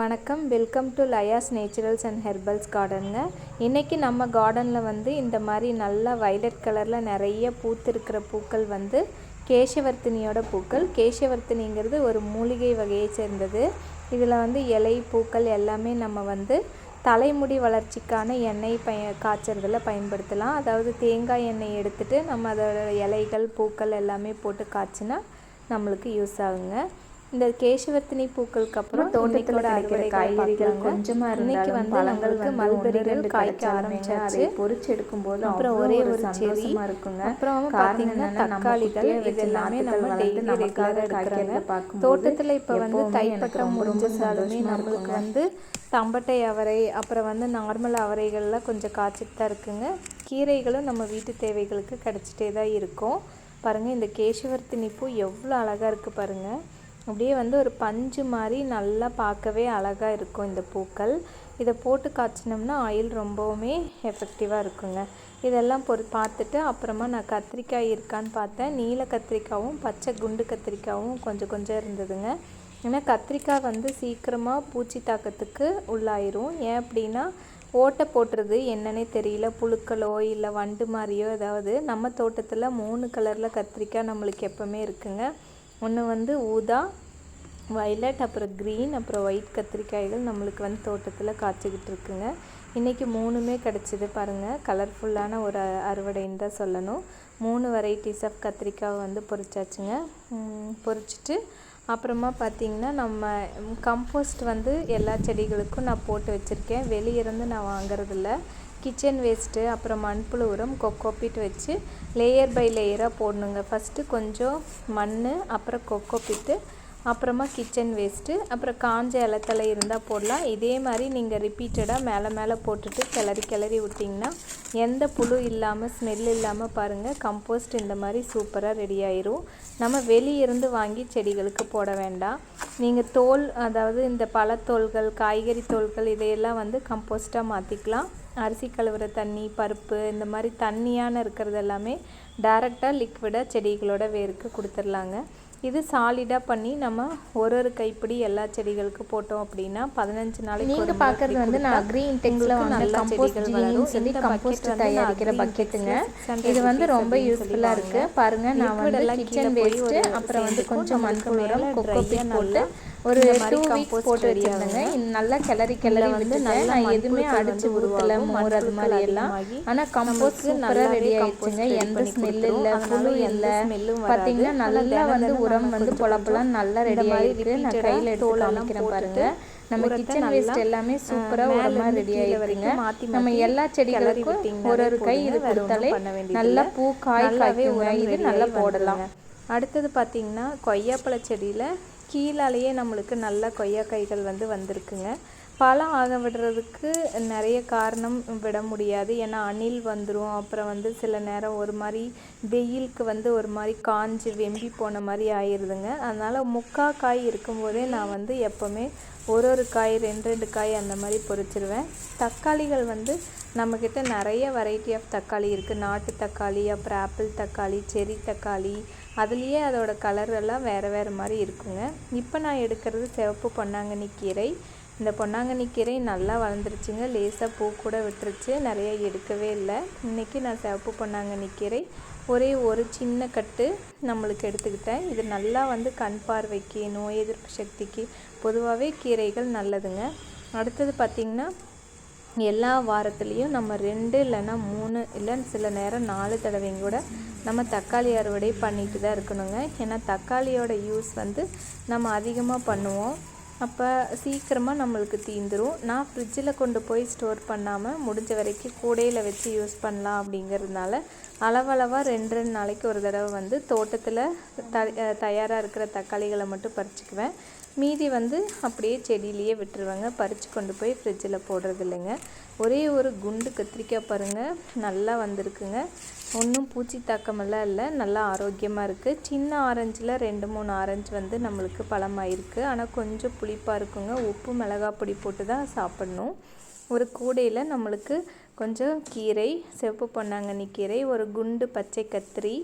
வணக்கம். Welcome to Laya's naturals and herbals கார்டனுங்க இன்றைக்கி நம்ம கார்டனில் வந்து இந்த மாதிரி நல்லா வைலட் கலரில் நிறைய பூத்திருக்கிற பூக்கள் வந்து கேசவர்த்தினியோட பூக்கள். கேசவர்த்தினிங்கிறது ஒரு மூலிகை வகையை சேர்ந்தது. இதில் வந்து இலை பூக்கள் எல்லாமே நம்ம வந்து தலைமுடி வளர்ச்சிக்கான எண்ணெய் பய காய்ச்சறதுல பயன்படுத்தலாம். அதாவது தேங்காய் எண்ணெய் எடுத்துகிட்டு நம்ம அதோட இலைகள் பூக்கள் எல்லாமே போட்டு காய்ச்சினா நம்மளுக்கு யூஸ் ஆகுங்க. இந்த கேசவர்த்தினி பூக்களுக்கு அப்புறம் தோட்டத்துல கிடைக்கிற அறுவடைகள் காய்கறிகள் பார்க்கலாங்க. கொஞ்சமா இன்னைக்கு வந்து பழங்கள் நம்மளுக்கு வந்து மல்பெரிகள் காய்க்க ஆரம்பிச்சாச்சு அதை பொரிச்சு எடுக்கும்போது அப்புறம் ஒரே ஒரு சந்தோஷமா இருக்குங்க. அப்புறம் பார்த்தீங்கன்னா தக்காளிகள் குட்டியா வச்ச இது எல்லாமே நாத்துக்கள் நம்ம டெய்லி ரெகுலராக பார்க்கும்போது தோட்டத்தில் இப்போ வந்து முடிஞ்சிருந்தாலுமே சந்தோஷமா நம்மளுக்கு. வந்து தம்பட்டை அவரை அப்புறம் வந்து நார்மல் அவரைகள்லாம் கொஞ்சம் காய்ச்சிட்டு தான் இருக்குங்க. கீரைகளும் நம்ம வீட்டு தேவைகளுக்கு கிடச்சிட்டே தான் இருக்கும். பாருங்கள் இந்த கேசவர்த்தினி பூ எவ்வளோ அழகாக இருக்குது பாருங்கள் அப்படியே வந்து ஒரு பஞ்சு மாதிரி நல்லா பார்க்கவே அழகாக இருக்கும் இந்த பூக்கள். இதை போட்டு காய்ச்சினோம்னா ஆயில் ரொம்பவுமே எஃபெக்டிவாக இருக்குங்க. இதெல்லாம் பொறு பார்த்துட்டு அப்புறமா நான் கத்திரிக்காய் இருக்கான்னு பார்த்தேன். நீல கத்திரிக்காவும் பச்சை குண்டு கத்திரிக்காவும் கொஞ்சம் கொஞ்சம் இருந்ததுங்க. ஏன்னா கத்திரிக்காய் வந்து சீக்கிரமாக பூச்சி தாக்கத்துக்கு உள்ளாயிரும். ஏன் அப்படின்னா ஓட்டை போட்டுறது என்னன்னே தெரியல. புழுக்களோ இல்லை வண்டு மாதிரியோ ஏதாவது நம்ம தோட்டத்தில் மூணு கலரில் கத்திரிக்காய் நம்மளுக்கு எப்போவுமே இருக்குங்க. ஒன்று வந்து ஊதா வயலட் அப்புறம் க்ரீன் அப்புறம் ஒயிட் கத்திரிக்காய்கள் நம்மளுக்கு வந்து தோட்டத்தில் காய்ச்சிக்கிட்டு இருக்குங்க. இன்றைக்கி மூணுமே கிடச்சிது பாருங்கள் கலர்ஃபுல்லான ஒரு அறுவடைன்னு தான் சொல்லணும். மூணு வெரைட்டிஸ் ஆஃப் கத்திரிக்காய் வந்து பொரிச்சாச்சுங்க. பொறிச்சிட்டு பொரிச்சிட்டு அப்புறமா பார்த்திங்கன்னா நம்ம கம்போஸ்ட் வந்து எல்லா செடிகளுக்கும் நான் போட்டு வச்சுருக்கேன். வெளியிருந்து நான் வாங்குறதில்ல. கிச்சன் வேஸ்ட்டு அப்புறம் மண்புழு உரம் கொக்கோபீட் வச்சு லேயர் பை லேயராக போடணுங்க. ஃபஸ்ட்டு கொஞ்சம் மண் அப்புறம் கொக்கோபீட்டு அப்புறமா கிச்சன் வேஸ்ட்டு அப்புறம் காஞ்ச இலத்தலை இருந்தால் போடலாம். இதே மாதிரி நீங்கள் ரிப்பீட்டடாக மேலே மேலே போட்டுட்டு கிளறி கிளறி விட்டிங்கன்னா எந்த புழு இல்லாமல் ஸ்மெல் இல்லாமல் பாருங்கள் கம்போஸ்ட் இந்த மாதிரி சூப்பராக ரெடி ஆயிரும். நம்ம வெளியிருந்து வாங்கி செடிகளுக்கு போட வேண்டாம். நீங்கள் தோல் அதாவது இந்த பழத்தோல்கள் காய்கறி தோல்கள் இதையெல்லாம் வந்து கம்போஸ்ட்டாக மாற்றிக்கலாம் அரிசி கழுவுற தண்ணி பருப்பு இந்த மாதிரி தண்ணியான இருக்கிறது எல்லாமே டைரெக்டாக லிக்விடாக செடிகளோட வேருக்கு கொடுத்துர்லாங்க இது சாலிடாக பண்ணி நம்ம ஒரு ஒரு கைப்பிடி எல்லா செடிகளுக்கும் போட்டோம் அப்படின்னா பதினஞ்சு நாளைக்கு நீங்க ஒரு முறை பார்க்கறது வந்து நான் உங்களுக்கு வந்து நல்லா கம்போஸ்ட் செடிகள் வளரும். சொல்லி கம்போஸ்ட் தயாரிக்கிற பக்கெட்டுங்க Intexல 600 இது வந்து ரொம்ப அப்படின்னு யூஸ்ஃபுல்லா சொல்லி இருக்கு வாங்கினேன். பாருங்க நான் வந்து கிச்சன் கீழே போய் வேஸ்ட் ஒரு அப்புறம் வந்து. கொஞ்சம் மண்புழு உரம் dry-ஆ போட்டு ஒரு டூ வீக்ஸ் போட்டு வச்சிருந்தேங்க. நல்லா கிளறி கிளறி வந்து நல்லா எதுவுமே அடிச்சு ஊற்றல. மோர் அது மாதிரி எல்லாம் அதிகமாகி ஆனா கம்போஸ்ட் நல்லாவே ரெடி ஆயிடுச்சுங்க எந்த ஸ்மெல். இல்ல புழு இல்ல. பாத்தீங்கன்னா நல்லா நல்லா வந்து உரம் வந்து கொஞ்சம் பொலப்பெல்லாம் நல்லா ரெடி மாதிரி ஆயிருக்கு நான் கையில எடுத்து காமிக்கிறேன் போட்டுட்டு பாருங்க நம்ம கிச்சன் நல்லா, வேஸ்ட் எல்லாமே அஹ், சூப்பரா மேல உரமா இருந்து ரெடி மாத்தி நம்ம எல்லா செடிகளுக்கும் ஒரு ஒரு கை. இது கொடுத்தாலே நல்லா. பூ காய் காய்க்குங்க இது நல்லா போடலாம். அடுத்தது பார்த்தீங்கன்னா கொய்யாப்பழ செடியில் கீழாலேயே நம்மளுக்கு நல்ல கொய்யாக்காய்கள் வந்து வந்திருக்குங்க. பழம் ஆக விடுறதுக்கு நிறைய காரணம் விட முடியாது. ஏன்னா அணில் வந்துடும் அப்புறம் வந்து சில நேரம் ஒரு மாதிரி வெயிலுக்கு வந்து ஒரு மாதிரி காஞ்சு வெம்பி போன மாதிரி ஆயிடுதுங்க அதனால் முக்கா காய் இருக்கும்போதே நான் வந்து எப்போவுமே ஒரு ஒரு காய் ரெண்டு ரெண்டு காய் அந்த மாதிரி பொறிச்சிருவேன். தக்காளிகள் வந்து நம்மக்கிட்ட நிறைய வெரைட்டி ஆஃப் தக்காளி இருக்குது நாட்டு தக்காளி அப்புறம் ஆப்பிள் தக்காளி செரி தக்காளி. அதுலேயே அதோடய கலர் எல்லாம் வேறு வேறு மாதிரி இருக்குங்க. இப்போ நான் எடுக்கிறது சிவப்பு பொன்னாங்கண்ணி கீரை. இந்த பொன்னாங்கண்ணி கீரை நல்லா வளர்ந்துருச்சுங்க. லேசாக பூ கூட விட்டுருச்சு. நிறைய எடுக்கவே இல்லை. இன்றைக்கி நான் சிவப்பு பொன்னாங்கண்ணி கீரை ஒரே ஒரு சின்ன கட்டு நம்மளுக்கு எடுத்துக்கிட்டேன். இது நல்லா வந்து கண் பார்வைக்கு நோய் எதிர்ப்பு சக்திக்கு பொதுவாகவே கீரைகள் நல்லதுங்க. அடுத்தது பார்த்திங்கன்னா எல்லா வாரத்துலேயும் நம்ம ரெண்டு இல்லைன்னா மூணு இல்லை சில நேரம் நாலு தடவைங்க கூட நம்ம தக்காளி அறுவடை பண்ணிட்டு தான் இருக்கணுங்க. ஏன்னா தக்காளியோட யூஸ் வந்து நம்ம அதிகமாக பண்ணுவோம். அப்போ சீக்கிரமாக நம்மளுக்கு தீந்துடும் நான் ஃப்ரிட்ஜில் கொண்டு போய் ஸ்டோர் பண்ணாமல் முடிஞ்ச வரைக்கும் கூடையில் வச்சு யூஸ் பண்ணலாம் அப்படிங்கிறதுனால அளவளவாக ரெண்டு ரெண்டு நாளைக்கு ஒரு தடவை வந்து தோட்டத்தில் த தயாராக இருக்கிற தக்காளிகளை மட்டும் பறிச்சுக்குவேன். மீதி வந்து அப்படியே செடியிலேயே விட்டுருவேங்க. பறித்து கொண்டு போய் ஃப்ரிட்ஜில் போடுறது இல்லைங்க ஒரே ஒரு குண்டு கத்திரிக்காய் பாருங்கள் நல்லா வந்திருக்குங்க. ஒன்றும் பூச்சி தாக்கமெல்லாம் இல்லை. நல்லா ஆரோக்கியமாக இருக்குது சின்ன ஆரஞ்சில் ரெண்டு மூணு ஆரஞ்சு வந்து நம்மளுக்கு பழமாயிருக்கு. ஆனால் கொஞ்சம் புளிப்பாக இருக்குங்க. உப்பு மிளகாய் பொடி போட்டு தான் சாப்பிட்ணும். ஒரு கூடையில் நம்மளுக்கு கொஞ்சம் கீரை சிவப்பு பொன்னாங்கண்ணி கீரை ஒரு குண்டு பச்சை கத்திரி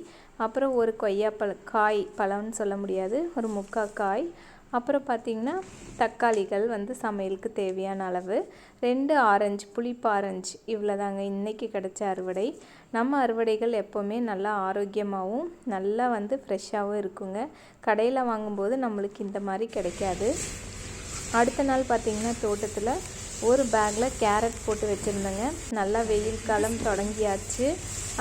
அப்புறம் ஒரு கொய்யாப்பழ காய் பழம்னு சொல்ல முடியாது. ஒரு முக்கா காய் அப்புறம் பார்த்திங்கன்னா தக்காளிகள் வந்து சமையலுக்கு தேவையான அளவு. ரெண்டு ஆரஞ்சு புளிப்பு ஆரஞ்சு இவ்வளோதாங்க இன்றைக்கி கிடச்ச அறுவடை. நம்ம அறுவடைகள் எப்போவுமே நல்லா ஆரோக்கியமாகவும் நல்லா வந்து ஃப்ரெஷ்ஷாகவும் இருக்குங்க. கடையில் வாங்கும்போது நம்மளுக்கு இந்த மாதிரி கிடைக்காது. அடுத்த நாள் பார்த்திங்கன்னா தோட்டத்தில் ஒரு பேக்கில் கேரட் போட்டு வச்சுருந்தேங்க. நல்லா வெயில் காலம் தொடங்கியாச்சு.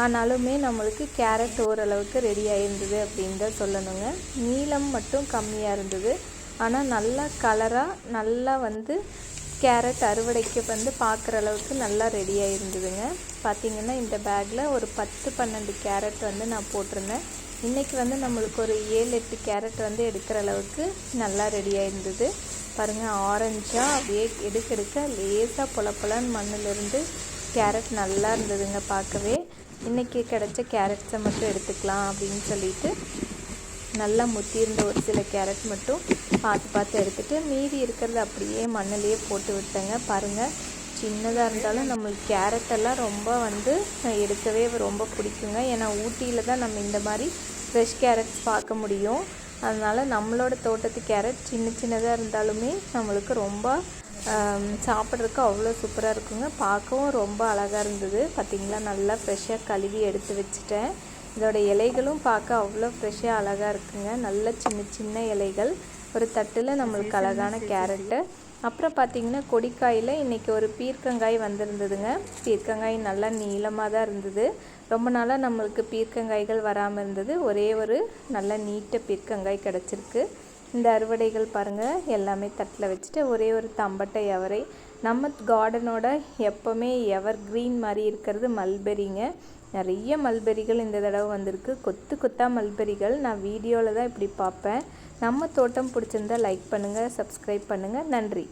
ஆனாலுமே நம்மளுக்கு கேரட் ஓரளவுக்கு ரெடி ஆகிருந்தது அப்படின்னு தான் சொல்லணுங்க. நீளம் மட்டும் கம்மியாக இருந்தது. ஆனால் நல்லா கலராக நல்லா வந்து கேரட் அறுவடைக்கு வந்து பார்க்குற அளவுக்கு நல்லா ரெடியாக இருந்ததுங்க பார்த்திங்கன்னா இந்த பேக்கில் ஒரு பத்து பன்னெண்டு கேரட் வந்து நான் போட்டிருந்தேன். இன்றைக்கி வந்து நம்மளுக்கு ஒரு ஏழு எட்டு கேரட் வந்து எடுக்கிற அளவுக்கு நல்லா ரெடியாக இருந்தது பாருங்கள் ஆரஞ்சாக அப்படியே எடுக்க எடுக்க லேசாக பொல பொலன்னு மண்ணிலிருந்து கேரட் நல்லா இருந்ததுங்க பார்க்கவே. இன்றைக்கி கிடச்ச கேரட்ஸை மட்டும் எடுத்துக்கலாம் அப்படின்னு சொல்லிட்டு நல்லா முத்தியிருந்த ஒரு சில கேரட் மட்டும் பார்த்து பார்த்து எடுத்துகிட்டு மீதி இருக்கிறத அப்படியே மண்ணிலேயே போட்டு விட்டேங்க. பாருங்கள் சின்னதாக இருந்தாலும் நம்மளுக்கு கேரட்டெல்லாம் ரொம்ப வந்து எடுக்கவே ரொம்ப பிடிக்குங்க. ஏன்னா ஊட்டியில் தான் நம்ம இந்த மாதிரி ஃப்ரெஷ் கேரட்ஸ் பார்க்க முடியும். அதனால் நம்மளோட தோட்டத்து கேரட் சின்ன சின்னதாக இருந்தாலுமே நம்மளுக்கு ரொம்ப சாப்பிட்றதுக்கு அவ்வளோ சூப்பராக இருக்குங்க. பார்க்கவும் ரொம்ப அழகாக இருந்தது. பார்த்திங்களா நல்லா ஃப்ரெஷ்ஷாக கழுவி எடுத்து வச்சுட்டேன். இதோட இலைகளும் பார்க்க அவ்வளோ ஃப்ரெஷ்ஷாக அழகாக இருக்குங்க. நல்ல சின்ன சின்ன இலைகள். ஒரு தட்டில் நம்மளுக்கு அழகான கேரட்டு. அப்புறம் பார்த்திங்கன்னா கொடிக்காயில் இன்றைக்கி ஒரு பீர்க்கங்காய் வந்திருந்ததுங்க. பீர்க்கங்காய் நல்லா நீளமாக தான் இருந்தது. ரொம்ப நாளாக நம்மளுக்கு பீர்க்கங்காய்கள் வராமல் இருந்தது. ஒரே ஒரு நல்ல நீட்ட பீர்க்கங்காய் கிடச்சிருக்கு. இந்த அறுவடைகள் பாருங்கள் எல்லாமே தட்டில் வச்சுட்டு ஒரே ஒரு தம்பட்டை அவரை நம்ம கார்டனோட எப்போவுமே எவர் க்ரீன் மாதிரி இருக்கிறது மல்பெரிங்க. நிறைய மல்பெரிகள் இந்த தடவை வந்திருக்கு. கொத்து கொத்தா மல்பெரிகள் நான் வீடியோவில் தான் இப்படி பார்ப்பேன். நம்ம தோட்டம் பிடிச்சிருந்தா லைக் பண்ணுங்கள் சப்ஸ்கிரைப் பண்ணுங்கள் நன்றி.